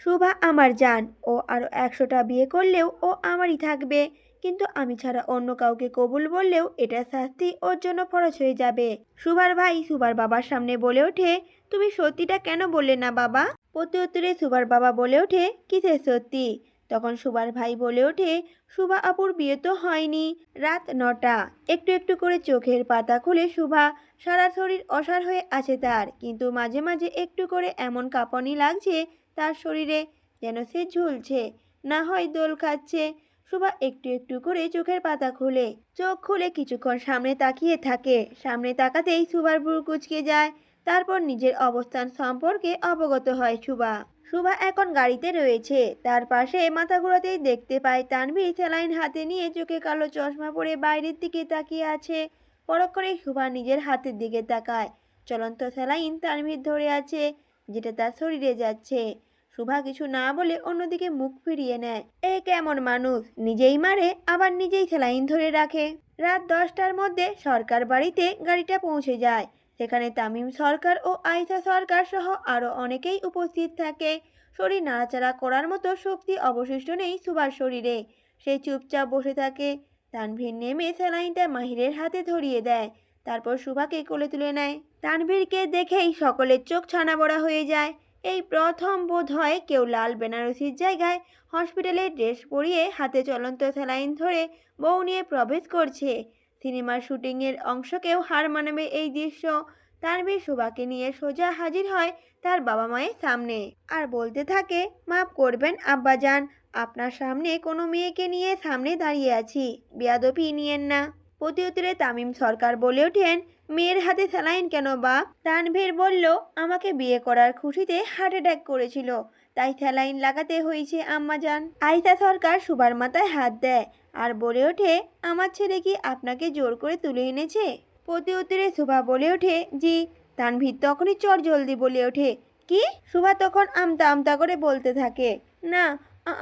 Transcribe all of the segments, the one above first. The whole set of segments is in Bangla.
শুভা আমার যান ও আরও একশোটা বিয়ে করলেও ও আমারই থাকবে। কিন্তু আমি ছাড়া অন্য কাউকে কবুল বললেও এটা শাস্তি ওর জন্য খরচ হয়ে যাবে। সুভার ভাই সুভার বাবার সামনে বলে ওঠে, তুমি সত্যিটা কেন বললে না বাবা? প্রতি উত্তরে সুভার বাবা বলে ওঠে, কিসের সত্যি? তখন সুভার ভাই বলে ওঠে সুভা আপুর বিয়ে তো হয়নি। রাত নটা। একটু একটু করে চোখের পাতা খুলে সুভা সারা শরীর অসার হয়ে আছে তার। কিন্তু মাঝে মাঝে একটু করে এমন কাঁপনি লাগছে তার শরীরে যেন সে ঝুলছে, না হয় দোল খাচ্ছে। সুভা একটু একটু করে চোখের পাতা খুলে, চোখ খুলে কিছুক্ষণ সামনে তাকিয়ে থাকে। সামনে তাকাতেই সুভার ভুরু কুচকে যায়, তারপর নিজের অবস্থান সম্পর্কে অবগত হয় সুভা সুভা এখন গাড়িতে রয়েছে, তার পাশে মাথা ঘোরাতেই দেখতে পায় তানভীর স্যালাইন হাতে নিয়ে চোখে কালো চশমা পরে বাইরের দিকে তাকিয়ে আছে। পরক্ষণেই সুভা নিজের হাতের দিকে তাকায়। চলন্ত স্যালাইন তানভীর ধরে আছে। যেটা তার শরীরে যাচ্ছে। সুভা কিছু না বলে অন্যদিকে মুখ ফিরিয়ে নেয়। এ কেমন মানুষ? নিজেই মারে, আবার নিজেই স্যালাইন ধরে রাখে। রাত দশটার মধ্যে সরকার বাড়িতে গাড়িটা পৌঁছে যায়। সেখানে তামিম সরকার ও আয়সা সরকার সহ আরও অনেকেই উপস্থিত থাকে। শরীর নাড়াচাড়া করার মতো শক্তি অবশিষ্ট নেই সুভার শরীরে। সে চুপচাপ বসে থাকে। তানভীর নেমে স্যালাইনটা মাহিরের হাতে ধরিয়ে দেয়। তারপর সুভাকে কোলে তুলে নেয়। তানভীরকে দেখেই সকলের চোখ ছানা বড়া হয়ে যায়। এই প্রথম বোধ হয় কেউ লাল বেনারসির জায়গায় হসপিটালে ড্রেস পরিয়ে হাতে চলন্ত স্যালাইন ধরে বউ নিয়ে প্রবেশ করছে। সিনেমার শুটিংয়ের অংশকেও হার মানাবে এই দৃশ্য। তানভীর সুভাকে নিয়ে সোজা হাজির হয় তার বাবা মায়ের সামনে। আর বলতে থাকে, মাফ করবেন, আব্বাজান, আপনার সামনে কোনো মেয়েকে নিয়ে সামনে দাঁড়িয়ে আছি। বেয়াদপি নিয়েন না। প্রতি উত্তরে তামিম সরকার বলে ওঠেন, মেয়ের হাতে স্যালাইন কেন বা? তানভীর বলল, আমাকে বিয়ে করার খুশিতে হার্ট অ্যাটাক করেছিল, তাই স্যালাইন লাগাতে হয়েছে আম্মাজান আইসা সরকার সুবার মাথায় হাত দেয় আর বলে ওঠে, আমার ছেলে কি আপনাকে জোর করে তুলে এনেছে? প্রতি উত্তরে সুভা বলে ওঠে, জি। তানভীর তখনই চট জলদি বলে ওঠে, কি? সুভা তখন আমতা আমতা করে বলতে থাকে, না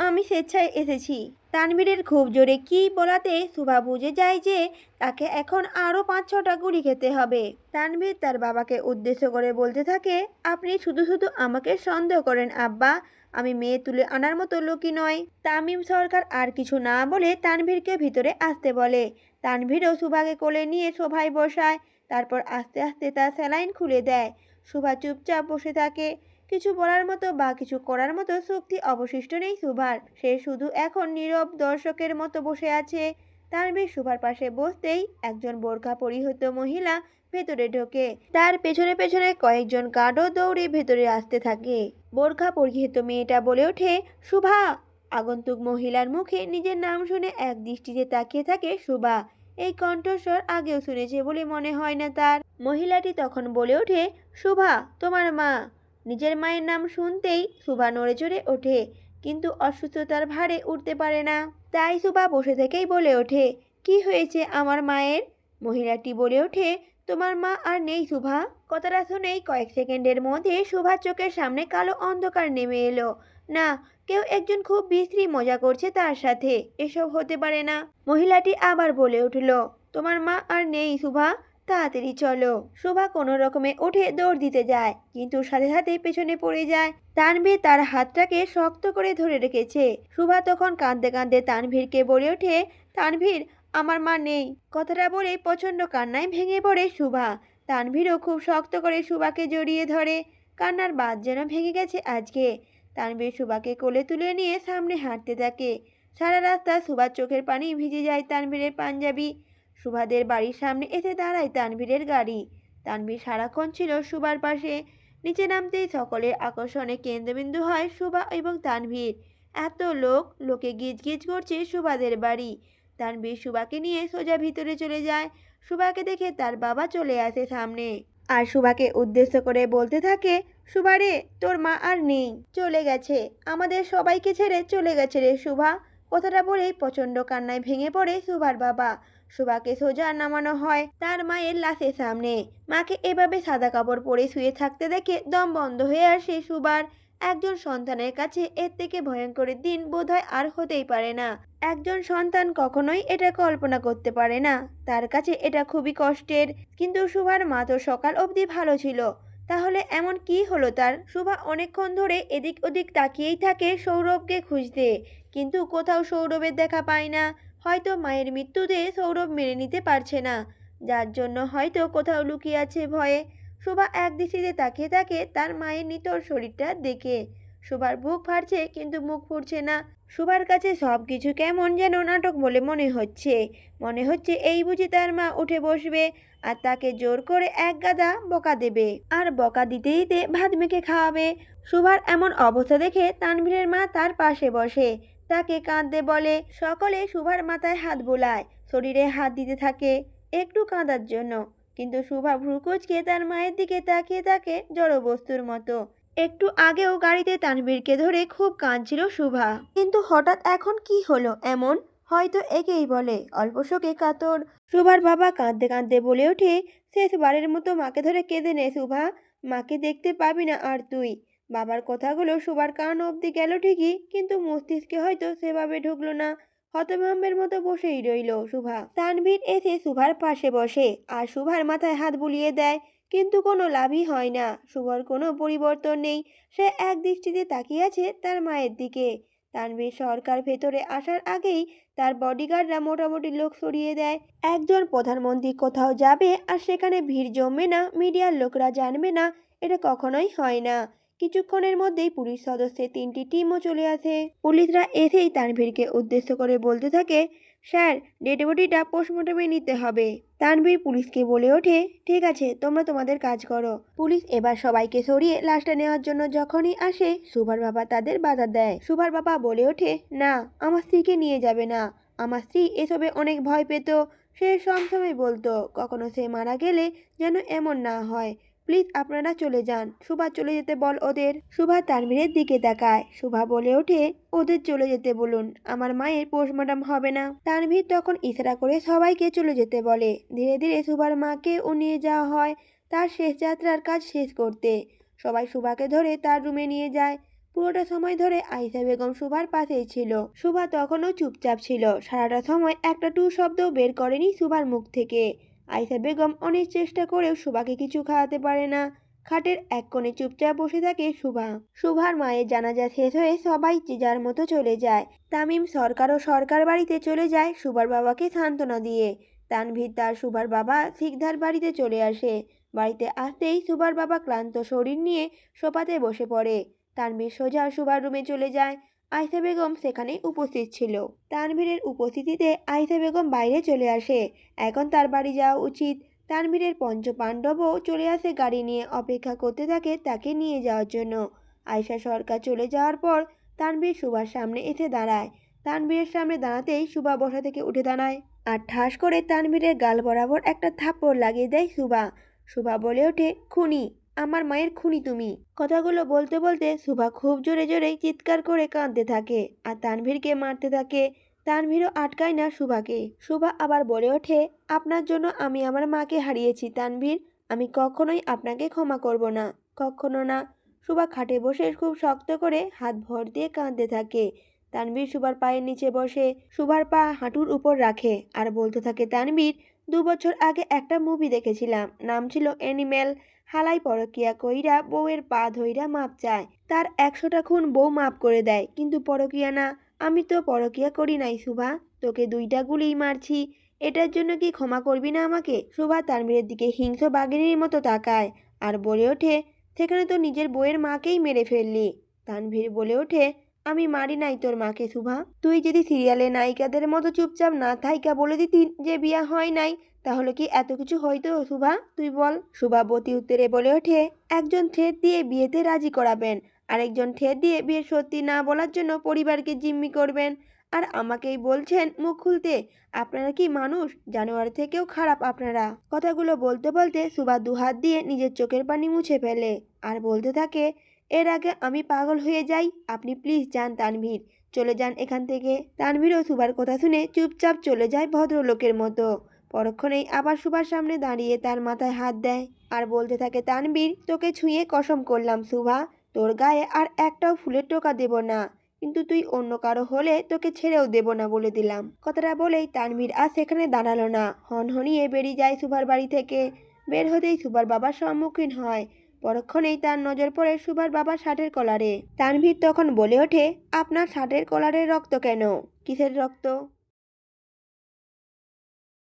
আমি স্বেচ্ছায় এসেছি। তানভীরের খুব জোরে কি বলাতে সুভা বুঝে যায় যে তাকে এখন আরও পাঁচ ছটা গুলি খেতে হবে। তানভীর তার বাবাকে উদ্দেশ্য করে বলতে থাকে, আপনি শুধু শুধু আমাকে সন্দেহ করেন, আব্বা। আমি মেয়ে তুলে আনার মতো লোকই নয়। তামিম সরকার আর কিছু না বলে তানভীরকে ভিতরে আসতে বলে। তানভীরও সুভাকে কোলে নিয়ে শোভায় বসায়। তারপর আস্তে আস্তে তার স্যালাইন খুলে দেয়। সুভা চুপচাপ বসে থাকে। কিছু বলার মতো বা কিছু করার মতো শক্তি অবশিষ্ট নেই সুভার। সে শুধু এখন নীরব দর্শকের মতো বসে আছে। তানভীর সুভার পাশে বসতেই একজন বোরখা পরিহিত মহিলা ভেতরে ঢোকে। তার পেছনে পেছনে কয়েকজন গার্ডও দৌড়ে ভেতরে আসতে থাকে। বোরখা পরিহিত মেয়েটা বলে ওঠে শুভা আগন্তুক মহিলার মুখে নিজের নাম শুনে এক দৃষ্টিতে তাকিয়ে থাকে শুভা এই কণ্ঠস্বর আগেও শুনেছে বলে মনে হয় না তার। মহিলাটি তখন বলে ওঠে শুভা তোমার মা। নিজের মায়ের নাম শুনতেই শুভা নড়ে চড়ে ওঠে, কিন্তু অসুস্থতার ভারে উঠতে পারে না। তাই শুভা বসে থেকেই বলে ওঠে, কি হয়েছে আমার মায়ের? মহিলাটি বলে ওঠে, তোমার মা আর নেই শুভা কথাটা শুনেই কয়েক সেকেন্ডের মধ্যে শুভার চোখের সামনে কালো অন্ধকার নেমে এলো। না, কেউ একজন খুব বিশ্রী মজা করছে তার সাথে, এসব হতে পারে না। মহিলাটি আবার বলে উঠল, তোমার মা আর নেই শুভা তাড়াতাড়ি চলো। শোভা কোনো রকমে উঠে দৌড় দিতে যায়, কিন্তু সাথে সাথে পেছনে পড়ে যায়। তানভীর তার হাতটাকে শক্ত করে ধরে রেখেছে। শোভা তখন কাঁদতে কাঁদতে তানভীরকে বলে ওঠে, তানভীর, আমার মা নেই। কথাটা বলে প্রচণ্ড কান্নায় ভেঙে পড়ে শুভা। তানভীরও খুব শক্ত করে সুভাকে জড়িয়ে ধরে। কান্নার বাদ যেন ভেঙে গেছে আজকে। তানভীর সুভাকে কোলে তুলে নিয়ে সামনে হাঁটতে থাকে। সারা রাস্তা সুভার চোখের পানি ভিজে যায় তানভীরের পাঞ্জাবি। সুভাদের বাড়ির সামনে এসে দাঁড়ায় তানভীরের গাড়ি। তানভীর সারাক্ষণ ছিল সুভার পাশে। নিচে নামতেই সকলের আকর্ষণে কেন্দ্রবিন্দু হয় সুভা এবং তানভীর। এত লোক, লোকে গিজ গিজ করছে সুভাদের বাড়ি। তানভীর সুভাকে নিয়ে সোজা ভিতরে চলে যায়। সুভাকে দেখে তার বাবা চলে আসে সামনে। আর সুভাকে উদ্দেশ্য করে বলতে থাকে সুভারে তোর মা আর নেই, চলে গেছে। আমাদের সবাইকে ছেড়ে চলে গেছে রে সুভা। কথাটা বলেই প্রচণ্ড কান্নায় ভেঙে পড়ে সুভার বাবা। সুভাকে সোজা নামানো হয় তার মায়ের লাশের সামনে। মাকে এভাবে সাদা কাপড় পরে শুয়ে থাকতে দেখে দম বন্ধ হয়ে আসে সুবার। একজন সন্তানের কাছে এর থেকে ভয়ঙ্কর দিন বোধহয় আর হতেই পারে না। একজন সন্তান কখনোই এটা কল্পনা করতে পারে না। তার কাছে এটা খুবই কষ্টের। কিন্তু সুভার মা তো সকাল অবধি ভালো ছিল। তাহলে এমন কি হলো তার? শুভা অনেকক্ষণ ধরে এদিক ওদিক তাকিয়েই থাকে সৌরভকে খুঁজতে। কিন্তু কোথাও সৌরভের দেখা পায় না। হয়তো মায়ের মৃত্যুতে সৌরভ মেনে নিতে পারছে না। যার জন্য হয়তো কোথাও লুকিয়ে আছে ভয়ে। শোভা এক দৃষ্টিতে তাকিয়ে থাকে তার মায়ের নিতর শরীরটা দেখে। শোভার বুক ফাটছে কিন্তু মুখ ফুটছে না। শোভার কাছে সব কিছু কেমন যেন নাটক বলে মনে হচ্ছে। মনে হচ্ছে এই বুঝি তার মা উঠে বসবে আর তাকে জোর করে এক গাদা বকা দেবে আর বকা দিতে দিতে ভাত মেখে খাওয়াবে। শোভার এমন অবস্থা দেখে তানভীরের মা তার পাশে বসে। তাকে কাঁদতে বলে, সকলে শুভার মাথায় হাত বোলায়, শরীরে হাত দিতে থাকে, একটু কাঁদার জন্য। কিন্তু শুভা ভ্রুকুচকে তার মায়ের দিকে তাকিয়ে থাকে জড়বস্তুর মতো। একটু আগেও গাড়িতে তানভীরকে ধরে খুব কাঁদছিল শুভা কিন্তু হঠাৎ এখন কি হলো এমন? হয়তো একেই বলে, অল্প শোকে কাতর। শুভার বাবা কাঁদতে কাঁদতে বলে ওঠে, শেষবারের মতো মাকে ধরে কেঁদে নে শুভা মাকে দেখতে পাবি না আর তুই। বাবার কথাগুলো শুভার কান অবধি গেল ঠিকই, কিন্তু মস্তিষ্কে হয়তো সেভাবে ঢুকলো না। হতভম্বের মতো বসেই রইল শুভা তানভীর এসে শুভার পাশে বসে আর শুভার মাথায় হাত বুলিয়ে দেয়, কিন্তু কোনো লাভই হয় না। শুভর কোনো পরিবর্তন নেই। সে এক দৃষ্টিতে তাকিয়ে আছে তার মায়ের দিকে। তানভীর সরকার ভেতরে আসার আগেই তার বডিগার্ডরা মোটামুটি লোক সরিয়ে দেয়। একজন প্রধানমন্ত্রী কোথাও যাবে আর সেখানে ভিড় জমবে না, মিডিয়ার লোকরা জানবে না, এটা কখনোই হয় না। কিছুক্ষণের মধ্যেই পুলিশ সদস্যের তিনটি টিমও চলে আসে। পুলিশরা এসেই তানভীরকে উদ্দেশ্য করে বলতে থাকে, স্যার, ডেড বডিটা পোস্টমর্টমে নিতে হবে। তানভীর পুলিশকে বলে ওঠে, ঠিক আছে, তোমরা তোমাদের কাজ করো। পুলিশ এবার সবাইকে সরিয়ে লাশটা নেওয়ার জন্য যখনই আসে, সুভার বাবা তাদের বাধা দেয়। সুভার বাবা বলে ওঠে, না, আমার স্ত্রীকে নিয়ে যাবে না। আমার স্ত্রী এসবে অনেক ভয় পেত, সে সবসময় বলতো, কখনো সে মারা গেলে যেন এমন না হয়। প্লিজ আপনারা চলে যান। সুভা চলে যেতে বল ওদের। সুভা তানভীরের দিকে তাকায়। সুভা বলে ওঠে, ওদের চলে যেতে বলুন। আমার মায়ের পোস্টমর্টম হবে না। তানভীর তখন ইশারা করে সবাইকে চলে যেতে বলে। ধীরে ধীরে সুভার মাকে ও নিয়ে যাওয়া হয় তার শেষ যাত্রার কাজ শেষ করতে। সবাই সুভাকে ধরে তার রুমে নিয়ে যায়। পুরোটা সময় ধরে আইসা বেগম সুভার পাশেই ছিল। সুভা তখনও চুপচাপ ছিল। সারাটা সময় একটা টু শব্দ বের করেনি সুভার মুখ থেকে। আইসা বেগম অনেক চেষ্টা করেও সুভাকে কিছু খাওয়াতে পারে না। খাটের এক কোণে চুপচাপ বসে থাকে সুভা। সুভার মায়ের জানাজা শেষ হয়ে সবাই যে যার মতো চলে যায়। তামিম সরকার ও সরকার বাড়িতে চলে যায় সুভার বাবাকে সান্ত্বনা দিয়ে। তানভীর তার সুভার বাবা শিকদার বাড়িতে চলে আসে। বাড়িতে আসতেই সুভার বাবা ক্লান্ত শরীর নিয়ে সোপাতে বসে পড়ে। তানভীর সোজা সুভার রুমে চলে যায়। আয়সা বেগম সেখানে উপস্থিত ছিল। তানভীরের উপস্থিতিতে আয়সা বেগম বাইরে চলে আসে। এখন তার বাড়ি যাওয়া উচিত। তানভীরের পঞ্চ পাণ্ডবও চলে আসে গাড়ি নিয়ে অপেক্ষা করতে থাকে তাকে নিয়ে যাওয়ার জন্য। আয়সা সরকার চলে যাওয়ার পর তানভীর সুভার সামনে এসে দাঁড়ায়। তানভীরের সামনে দাঁড়াতেই সুভা বসা থেকে উঠে দাঁড়ায় আর ঠাস করে তানভীরের গাল বরাবর একটা থাপ্পড় লাগিয়ে দেয় সুভা। সুভা বলে ওঠে, খুনি আমার মায়ের খুনি তুমি। কথাগুলো বলতে বলতে সুভা খুব জোরে জোরে চিৎকার করে কাঁদতে থাকে আর তানভীরকে মারতে থাকে। তানভীরও আটকায় না সুভাকে। সুভা আবার বলে ওঠে, আপনার জন্য আমি আমার মাকে হারিয়েছি, তানভীর। আমি কখনোই আপনাকে ক্ষমা করব না। কখনো না। সুভা খাটে বসে খুব শক্ত করে হাত ভর দিয়ে কাঁদতে থাকে। তানভীর সুভার পায়ের নিচে বসে সুভার পা হাঁটুর উপর রাখে আর বলতে থাকে, তানভীর দু বছর আগে একটা মুভি দেখেছিলাম। নাম ছিল অ্যানিমেল হালাই পরকিয়া কইরা বউয়ের পা ধইরা মাপ চায়। তার একশোটা খুন বউ মাপ করে দেয়, কিন্তু পরকিয়া না। আমি তো পরকিয়া করি নাই, সুভা। তোকে দুইটা গুলিই মারছি। এটার জন্য কি ক্ষমা করবি না আমাকে? সুভা তানভীরের দিকে হিংস্র বাঘিনীর মতো তাকায় আর বলে ওঠে, সেখানে তো নিজের বউয়ের মাকেই মেরে ফেললি। তানভীর বলে ওঠে আমি মারি নাই তোর মাকে, সুভা। তুই যদি সিরিয়ালে নায়িকাদের মতো চুপচাপ না থাইকা বলে দিতি যে বিয়া হয় নাই, তাহলে কি এত কিছু হয়তো শুভা তুই বল। শুভাবতী উত্তরে বলে ওঠে, একজন ঠেট দিয়ে বিয়েতে রাজি করাবেন, আরেকজন ঠেট দিয়ে বিয়ে সত্যি না বলার জন্য পরিবারকে জিম্মি করবেন। আর আমাকেই বলছেন মুখ খুলতে, আপনারা কি মানুষ? জানোয়ার থেকেও খারাপ আপনারা। কথাগুলো বলতে বলতে সুভা দুহাত দিয়ে নিজের চোখের পানি মুছে ফেলে। আর বলতে থাকে এর আগে আমি পাগল হয়ে যাই, আপনি প্লিজ যান তানভীর। চলে যান এখান থেকে। তানভীরও সুভার কথা শুনে চুপচাপ চলে যায় ভদ্রলোকের মতো। পরক্ষণেই আবার সুভার সামনে দাঁড়িয়ে তার মাথায় হাত দেয়। আর বলতে থাকে তানবীর তোকে ছুঁয়ে কসম করলাম সুভা। তোর গায়ে আর একটাও ফুলের টোকা দেব না। কিন্তু তুই অন্য কারও হলে তোকে ছেড়েও দেব না বলে দিলাম। কথাটা বলেই তানভীর আর সেখানে দাঁড়াল না। হনহনিয়ে বেরিয়ে যায় সুভার বাড়ি থেকে। বের হতেই সুভার বাবার সম্মুখীন হয়। পরক্ষণেই তার নজর পড়ে সুভার বাবার শার্টের কলারে। তানভীর তখন বলে ওঠে, আপনার শার্টের কলারের রক্ত কেন? কিসের রক্ত?